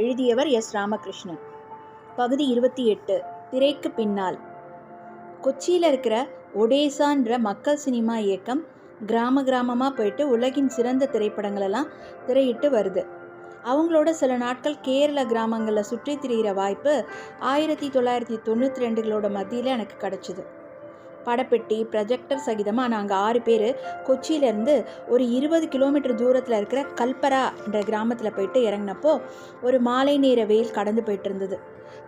எழுதியவர் எஸ் ராமகிருஷ்ணன். பகுதி இருபத்தி எட்டு திரைக்கு பின்னால். கொச்சியில் இருக்கிற ஒடேசான்ற மக்கள் சினிமா இயக்கம் கிராம கிராமமாக போயிட்டு உலகின் சிறந்த திரைப்படங்களெல்லாம் திரையிட்டு வருது. அவங்களோட சில நாட்கள் கேரள கிராமங்களில் சுற்றி திரிகிற வாய்ப்பு ஆயிரத்தி தொள்ளாயிரத்தி தொண்ணூற்றி ரெண்டுகளோட மத்தியில் எனக்கு கிடச்சிது. படப்பெட்டி ப்ரொஜெக்டர் சகிதமாக நாங்கள் ஆறு பேர் கொச்சியிலேருந்து ஒரு இருபது கிலோமீட்டர் தூரத்தில் இருக்கிற கல்பரான்ற கிராமத்தில் போயிட்டு இறங்கினப்போ ஒரு மாலை நேர வெயில் கடந்து போயிட்டு இருந்தது.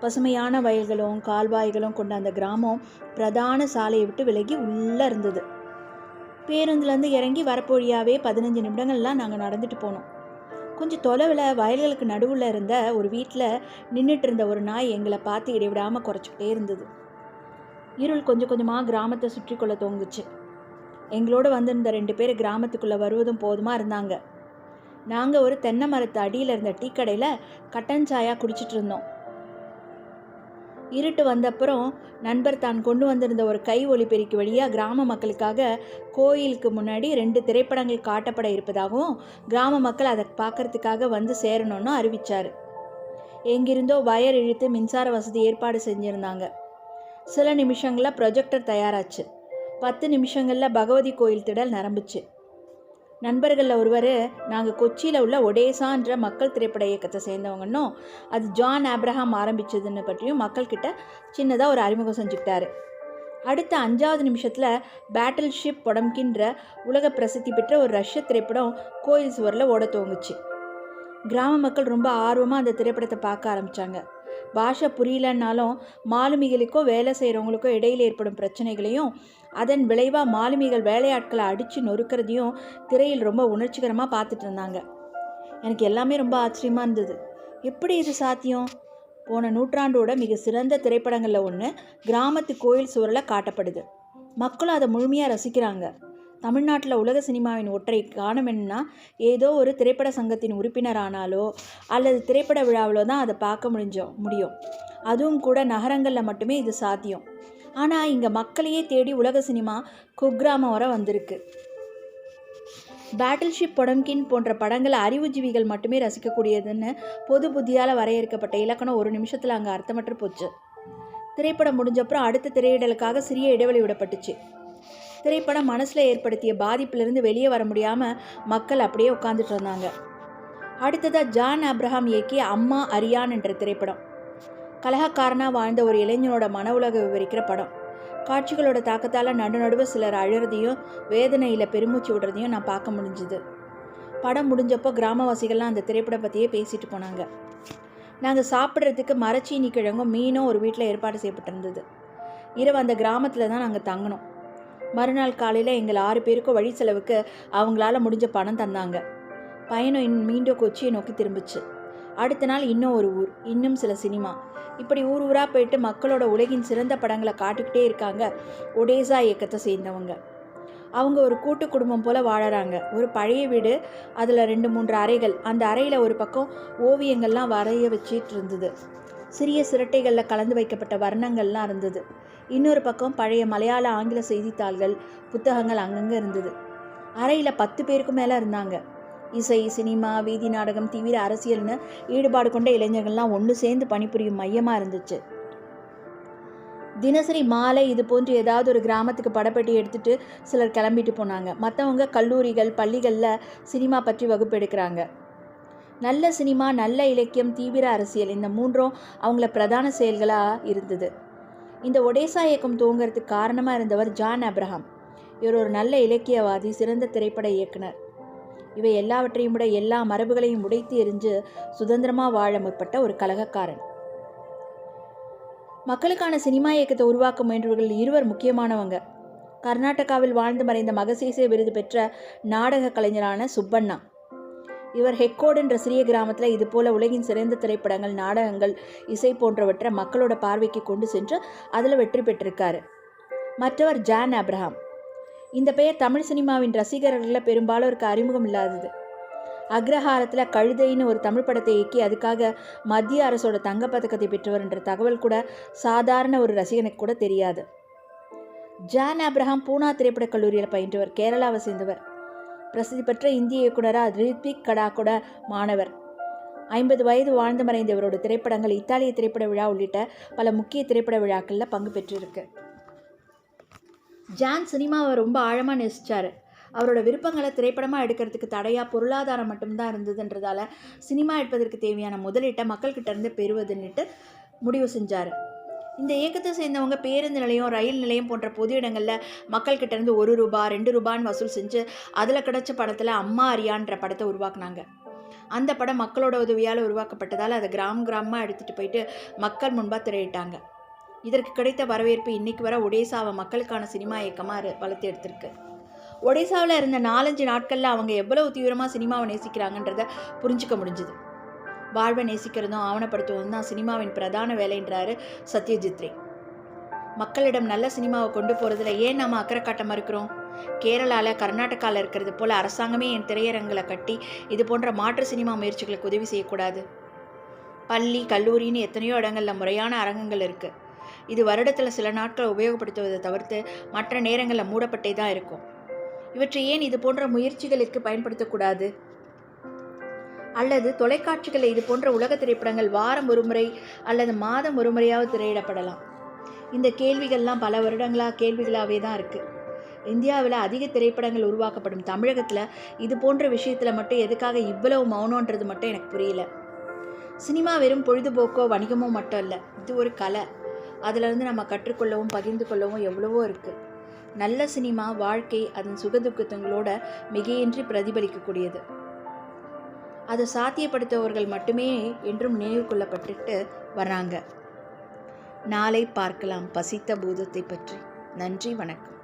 பசுமையான வயல்களும் கால்வாய்களும் கொண்ட அந்த கிராமம் பிரதான சாலையை விட்டு விலகி உள்ளே இருந்தது. பேருந்துலேருந்து இறங்கி வரப்பொழியாவே பதினஞ்சு நிமிடங்கள்லாம் நாங்கள் நடந்துட்டு போனோம். கொஞ்சம் தொலைவில் வயல்களுக்கு நடுவில் இருந்த ஒரு வீட்டில் நின்றுட்டு இருந்த ஒரு நாய் எங்களை பார்த்து இடைவிடாமல் குறைச்சிக்கிட்டே இருந்தது. இருள் கொஞ்சம் கொஞ்சமாக கிராமத்தை சுற்றி கொள்ள தோங்குச்சு எங்களோட வந்திருந்த ரெண்டு பேர் கிராமத்துக்குள்ளே வருவதும் போதுமாக இருந்தாங்க. நாங்கள் ஒரு தென்னை மரத்து அடியில் இருந்த டீ கடையில் கட்டன் சாயா குடிச்சிட்டு இருந்தோம். இருட்டு வந்தப்புறம் நண்பர் தான் கொண்டு வந்திருந்த ஒரு கை ஒலிபெருக்கி வழியாக கிராம மக்களுக்காக கோயிலுக்கு முன்னாடி ரெண்டு திரைப்படங்கள் காட்டப்பட இருப்பதாகவும் கிராம மக்கள் அதை பார்க்கறதுக்காக வந்து சேரணும்னு அறிவிச்சார். எங்கிருந்தோ வயர் இழுத்து மின்சார வசதி ஏற்பாடு செஞ்சுருந்தாங்க. சில நிமிஷங்களில் ப்ரொஜெக்டர் தயாராச்சு. பத்து நிமிஷங்களில் பகவதி கோயில் திடல் நிரம்புச்சு. நண்பர்களில் ஒருவர் நாங்கள் கொச்சியில் உள்ள ஒடேசான்ற மக்கள் திரைப்பட இயக்கத்தை சேர்ந்தவங்கன்னும் அது ஜான் ஆப்ரஹாம் ஆரம்பித்ததுன்னு பற்றியும் மக்கள்கிட்ட சின்னதாக ஒரு அறிமுகம் செஞ்சுக்கிட்டாரு. அடுத்த அஞ்சாவது நிமிஷத்தில் பேட்டில் ஷிப் பொடம்கின்ற உலக பிரசித்தி பெற்ற ஒரு ரஷ்ய திரைப்படம் கோயில் சுவரில் ஓட துவங்குச்சு. கிராம மக்கள் ரொம்ப ஆர்வமாக அந்த திரைப்படத்தை பார்க்க ஆரம்பித்தாங்க பாஷை புரியலன்னாலும் மாலுமிகளுக்கோ வேலை செய்கிறவங்களுக்கோ இடையில் ஏற்படும் பிரச்சனைகளையும் அதன் விளைவாக மாலுமிகள் வேலையாட்களை அடித்து நொறுக்கிறதையும் திரையில் ரொம்ப உணர்ச்சிகரமாக பார்த்துட்டு இருந்தாங்க. எனக்கு எல்லாமே ரொம்ப ஆச்சரியமாக இருந்தது. எப்படி இது சாத்தியம்? போன நூற்றாண்டோட மிக சிறந்த திரைப்படங்களில் ஒன்று கிராமத்து கோயில் சுவரில் காட்டப்படுது. மக்களும் அதை முழுமையாக ரசிக்கிறாங்க. தமிழ்நாட்டில் உலக சினிமாவின் ஒற்றை காரணம் ஏதோ ஒரு திரைப்பட சங்கத்தின் உறுப்பினரானாலோ அல்லது திரைப்பட விழாவிலோ தான் அதை பார்க்க முடிஞ்சோம் முடியும். அதுவும் கூட நகரங்களில் மட்டுமே இது சாத்தியம். ஆனால் இங்கே மக்களையே தேடி உலக சினிமா குக்கிராமம் வர வந்திருக்கு. பேட்டில்ஷிப் பொடம்கின் போன்ற படங்களை அறிவுஜீவிகள் மட்டுமே ரசிக்கக்கூடியதுன்னு பொது புத்தியால் வரையறுக்கப்பட்ட இலக்கணம் ஒரு நிமிஷத்தில் அங்கே அர்த்தமற்று போச்சு. திரைப்படம் முடிஞ்சப்புறம் அடுத்த திரையிடலுக்காக சிறிய இடைவெளி விடப்பட்டுச்சு. திரைப்படம் மனசில் ஏற்படுத்திய பாதிப்பிலிருந்து வெளியே வர முடியாமல் மக்கள் அப்படியே உட்காந்துட்டு இருந்தாங்க. அடுத்ததாக ஜான் அப்ரஹாம் இயக்கிய அம்மா அரியான் என்ற திரைப்படம். கலகக்காரனாக வாழ்ந்த ஒரு இளைஞனோட மன உலக விவரிக்கிற படம். காட்சிகளோட தாக்கத்தால் நடு நடுவு சிலர் அழுறதையும் வேதனையில் பெருமூச்சு விடுறதையும் நான் பார்க்க முடிஞ்சுது. படம் முடிஞ்சப்போ கிராமவாசிகள்லாம் அந்த திரைப்படம் பற்றியே பேசிட்டு போனாங்க. நாங்கள் சாப்பிட்றதுக்கு மரச்சீனி கிழங்கும் மீனும் ஒரு வீட்டில் ஏற்பாடு செய்யப்பட்டிருந்தது. இரவு அந்த கிராமத்தில் தான் நாங்கள் தங்கினோம். மறுநாள் காலையில் எங்கள் ஆறு பேருக்கும் வழி செலவுக்கு அவங்களால முடிஞ்ச பணம் தந்தாங்க. பயணம் இன் மீண்டும் கொச்சியை நோக்கி திரும்பிச்சு. அடுத்த நாள் இன்னும் ஒரு ஊர் இன்னும் சில சினிமா. இப்படி ஊர் ஊராக போயிட்டு மக்களோட உலகின் சிறந்த படங்களை காட்டிக்கிட்டே இருக்காங்க ஒடேசா இயக்கத்தை சேர்ந்தவங்க. அவங்க ஒரு கூட்டு குடும்பம் போல் வாழறாங்க. ஒரு பழைய வீடு அதில் ரெண்டு மூன்று அறைகள். அந்த அறையில் ஒரு பக்கம் ஓவியங்கள்லாம் வரைய வச்சிட்டு இருந்தது. சிறிய சிரட்டைகளில் கலந்து வைக்கப்பட்ட வர்ணங்கள்லாம் இருந்தது. இன்னொரு பக்கம் பழைய மலையாள ஆங்கில செய்தித்தாள்கள் புத்தகங்கள் அங்கங்கே இருந்தது. அறையில் பத்து பேருக்கும் மேலே இருந்தாங்க. இசை சினிமா வீதி நாடகம் தீவிர அரசியல்னு ஈடுபாடு கொண்ட இளைஞர்கள்லாம் ஒன்று சேர்ந்து பணிபுரியும் மையமாக இருந்துச்சு. தினசரி மாலை இது போன்று ஏதாவது ஒரு கிராமத்துக்கு படப்பெட்டி எடுத்துகிட்டு சிலர் கிளம்பிட்டு போனாங்க. மற்றவங்க கல்லூரிகள் பள்ளிகளில் சினிமா பற்றி வகுப்பு எடுக்கிறாங்க. நல்ல சினிமா நல்ல இலக்கியம் தீவிர அரசியல் இந்த மூன்றும் அவங்கள பிரதான செயல்களாக இருந்தது. இந்த ஒடேசா இயக்கம் துவங்கிறதுக்கு காரணமாக இருந்தவர் ஜான் அப்ரஹாம். இவர் ஒரு நல்ல இலக்கியவாதி சிறந்த திரைப்பட இயக்குனர். இவை எல்லாவற்றையும் விட எல்லா மரபுகளையும் உடைத்து எரிஞ்சு சுதந்திரமாக வாழ முற்பட்ட ஒரு கலகக்காரன் மக்களுக்கான சினிமா இயக்கத்தை உருவாக்க முயன்றவர்கள் இருவர் முக்கியமானவங்க. கர்நாடகாவில் வாழ்ந்து மறைந்த மகசேசே விருது பெற்ற நாடக கலைஞரான சுப்பண்ணா. இவர் ஹெக்கோடு என்ற சிறிய கிராமத்தில் இது போல உலகின் சிறந்த திரைப்படங்கள் நாடகங்கள் இசை போன்றவற்றை மக்களோட பார்வைக்கு கொண்டு சென்று அதில் வெற்றி பெற்றிருக்கார். மற்றவர் ஜான் அப்ரஹாம். இந்த பெயர் தமிழ் சினிமாவின் ரசிகர்களில் பெரும்பாலோருக்கு அறிமுகம் இல்லாதது. அக்ரஹாரத்தில் கழுதைன்னு ஒரு தமிழ் படத்தை இயக்கி அதுக்காக மத்திய அரசோட தங்கப்பதக்கத்தை பெற்றவர் என்ற தகவல் கூட சாதாரண ஒரு ரசிகனுக்கு கூட தெரியாது. ஜான் அப்ரஹாம் பூனா திரைப்படக் கல்லூரியில் பயின்றவர் கேரளாவை சேர்ந்தவர். பிரசித்தி பெற்ற இந்திய இயக்குனராக ரித்விக் கடாக்கோட மாணவர். ஐம்பது வயது வாழ்ந்து மறைந்த இவரோட திரைப்படங்கள் இத்தாலிய திரைப்பட விழா உள்ளிட்ட பல முக்கிய திரைப்பட விழாக்களில் பங்கு பெற்றிருக்கு. ஜான் சினிமாவை ரொம்ப ஆழமாக நேசித்தார் அவரோட விருப்பங்களை திரைப்படமாக எடுக்கிறதுக்கு தடையாக பொருளாதாரம் மட்டும்தான் இருந்ததுன்றதால சினிமா எடுப்பதற்கு தேவையான முதலீட்டை மக்கள்கிட்ட இருந்து பெறுவதுன்னுட்டு முடிவு செஞ்சார். இந்த இயக்கத்தை சேர்ந்தவங்க பேருந்து நிலையம் ரயில் நிலையம் போன்ற பொது இடங்களில் மக்கள்கிட்ட இருந்து ஒரு ரூபா ரெண்டு ரூபான்னு வசூல் செஞ்சு அதில் கிடைச்ச படத்தில் அம்மா அரியான்ற படத்தை உருவாக்குனாங்க. அந்த படம் மக்களோட உதவியால் உருவாக்கப்பட்டதால் அதை கிராம கிராமமாக எடுத்துகிட்டு போயிட்டு மக்கள் முன்பாக திரையிட்டாங்க. இதற்கு கிடைத்த வரவேற்பு இன்னைக்கு வர ஒடேசாவை மக்களுக்கான சினிமா இயக்கமாக வளர்த்து எடுத்திருக்கு. ஒடிசாவில் இருந்த நாலஞ்சு நாட்களில் அவங்க எவ்வளவு தீவிரமாக சினிமாவை நேசிக்கிறாங்கன்றத புரிஞ்சுக்க முடிஞ்சுது. வாழ்வை நேசிக்கிறதும் ஆவணப்படுத்துவதும் தான் சினிமாவின் பிரதான வேலைன்றாரு சத்யஜித் ரே மக்களிடம் நல்ல சினிமாவை கொண்டு போகிறதுல ஏன் நாம் அக்கறை காட்ட மறுக்கிறோம்? கேரளாவில் கர்நாடகாவில் இருக்கிறது போல் அரசாங்கமே என் திரையரங்களை கட்டி இது போன்ற மாற்று சினிமா முயற்சிகளுக்கு உதவி செய்யக்கூடாது. பள்ளி கல்லூரின்னு எத்தனையோ இடங்களில் முறையான அரங்கங்கள் இருக்குது இது வருடத்தில் சில நாட்கள் உபயோகப்படுத்துவதை தவிர்த்து மற்ற நேரங்களில் மூடப்பட்டே தான் இருக்கும். இவற்றை ஏன் இது போன்ற முயற்சிகளுக்கு பயன்படுத்தக்கூடாது? அல்லது தொலைக்காட்சிகளில் இது போன்ற உலக திரைப்படங்கள் வாரம் ஒருமுறை அல்லது மாதம் ஒரு முறையாவது திரையிடப்படலாம். இந்த கேள்விகள்லாம் பல வருடங்களாக கேள்விகளாகவே தான் இருக்குது இந்தியாவில் அதிக திரைப்படங்கள் உருவாக்கப்படும் தமிழகத்தில் இது போன்ற விஷயத்தில் மட்டும் எதுக்காக இவ்வளவு மௌனன்றது மட்டும் எனக்கு புரியல. சினிமா வெறும் பொழுதுபோக்கோ வணிகமோ மட்டும் இல்லை. இது ஒரு கலை. அதிலிருந்து நம்ம கற்றுக்கொள்ளவும் பகிர்ந்து கொள்ளவும் எவ்வளவோ இருக்குது நல்ல சினிமா வாழ்க்கை அதன் சுகதுக்கத்தங்களோட மிகையின்றி பிரதிபலிக்கக்கூடியது. அதை சாத்தியப்படுத்தவர்கள் மட்டுமே என்றும் நினைவு கொள்ளப்பட்டுட்டு வராங்க நாளை பார்க்கலாம் பசித்த பூதத்தை பற்றி. நன்றி வணக்கம்.